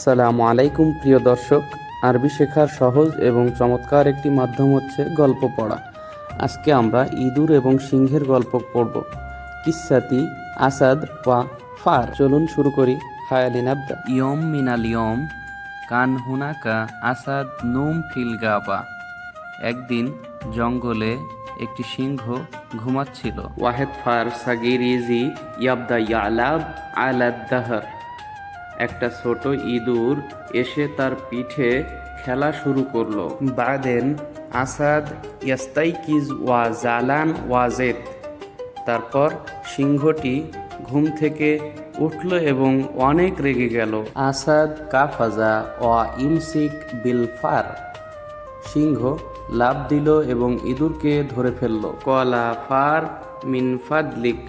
আসসালামু আলাইকুম প্রিয় দর্শক। আরবি শেখার সহজ এবং চমৎকার একটি মাধ্যম হচ্ছে গল্প পড়া। আজকে আমরা ইঁদুর এবং সিংহের গল্প পড়ব। কিসাতি আসাদ ওয়া ফার। চলুন শুরু করি। হায়ালিন আবদা ইয়ম মিনাল ইয়ম কান হুনাকা আসাদ নুম ফিল গাবা। একদিন জঙ্গলে একটি সিংহ ঘুমাচ্ছিল। ওয়াহেদ ফার সাগির ইজি ইয়াবদা ইয়ালাব আলাদ দাহর। একটা ছোট ইঁদুর এসে তার পিঠে খেলা শুরু করল। বাদেন আসাদ ইয়াস্তাইকিজ ওয়া জালান ওয়াজেদ তারপর সিংহটি ঘুম থেকে উঠল এবং অনেক রেগে গেল। আসাদ কাফাজা ওয়া ইমসিক বিলফার সিংহ লাভ দিল এবং ইঁদুরকে ধরে ফেলল। কলা ফার মিন ফাদলিক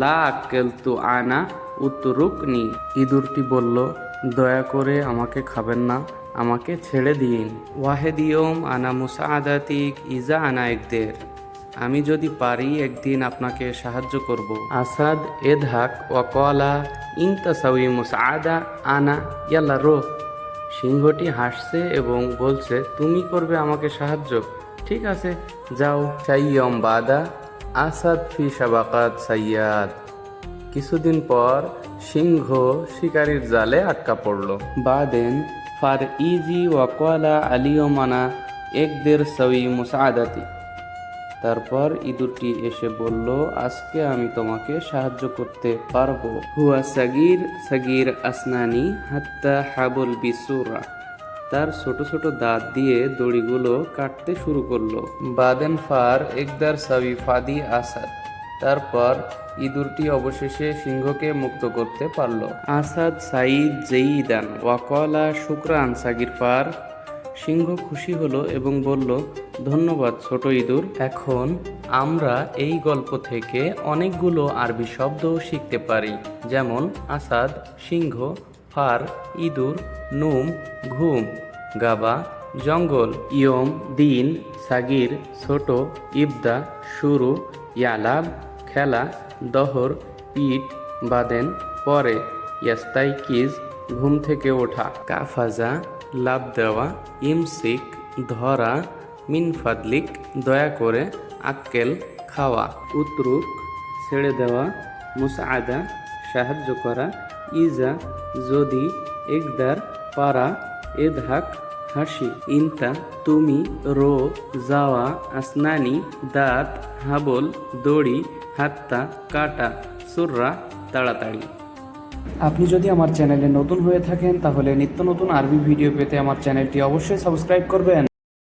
লা আক্কেলতু আনা উত্তরুকনি, ইঁদুরটি বলল, দয়া করে আমাকে খাবেন না, আমাকে ছেড়ে দিন। ওয়াহেদিয়ম আনা মুসাআদাতিক ইজা আনা একদের। আমি যদি পারি, একদিন আপনাকে সাহায্য করব। আসাদ এধাক ওয়াকলা, ইনতাসাউই মুসাআদা আনা, ইয়াল্লা রোহ, সিংহটি হাসছে এবং বলছে, তুমি করবে আমাকে সাহায্য। ঠিক আছে, যাও। সাইয়ম বাদা, আসাদ ফি সাবাকাত সাইয়াদ। কিছুদিন পর সিংহ শিকারীর জালে আটকা পড়ল। বাদেন ফার ইজি ওয়াকওয়ালা আলিয়মানা একদের সই মুসাআদাতি তারপর ইঁদুরটি এসে বলল আজকে আমি তোমাকে সাহায্য করতে পারব। হুয়া সাগির সাগির আসনানি হাত্তা হাবল বিসুরা। তার ছোট ছোট দাঁত দিয়ে দড়িগুলো কাটতে শুরু করল। বাদেন ফার একদার সাবি ফাদি আসাদ। তারপর ইঁদুরটি অবশেষে সিংহকে মুক্ত করতে পারল। আসাদ সাইদ জেইদান ওয়াকলা শুক্রান সাগির ফার সিংহ খুশি হলো এবং বলল, ধন্যবাদ ছোট ইঁদুর। এখন আমরা এই গল্প থেকে অনেকগুলো আরবি শব্দ শিখতে পারি। যেমন, আসাদ, সিংহ, ফার, ইঁদুর, নুম, ঘুম, গাবা, জঙ্গল, ইয়ম, দিন, সাগির, ছোট, ইবদা, শুরু ইয়ালাব, খেলা, দহর পিঠ বাদেন, পরে, ইয়াস্তাই, কিজ, ঘুম থেকে ওঠা, কাফাজা লাভ দেওয়া, ইমসিক, ধরা মিনফাদলিক দয়া করে আক্কেল, খাওয়া, উতরুক, ছেড়ে দেওয়া, মুসাআদা, সাহায্য করা, ইজা, যদি একদার পারা এধাক হাসি। ইন্তা, তুমি, রো, যাওয়া, আসনানি, দাঁত, হাবল, দড়ি, হাত্তা, কাটা, সুররা, তাড়াতাড়ি। আপনি যদি আমার চ্যানেলে নতুন হয়ে থাকেন, তাহলে নিত্য নতুন আরবি ভিডিও পেতে আমার চ্যানেলটি অবশ্যই সাবস্ক্রাইব করবেন।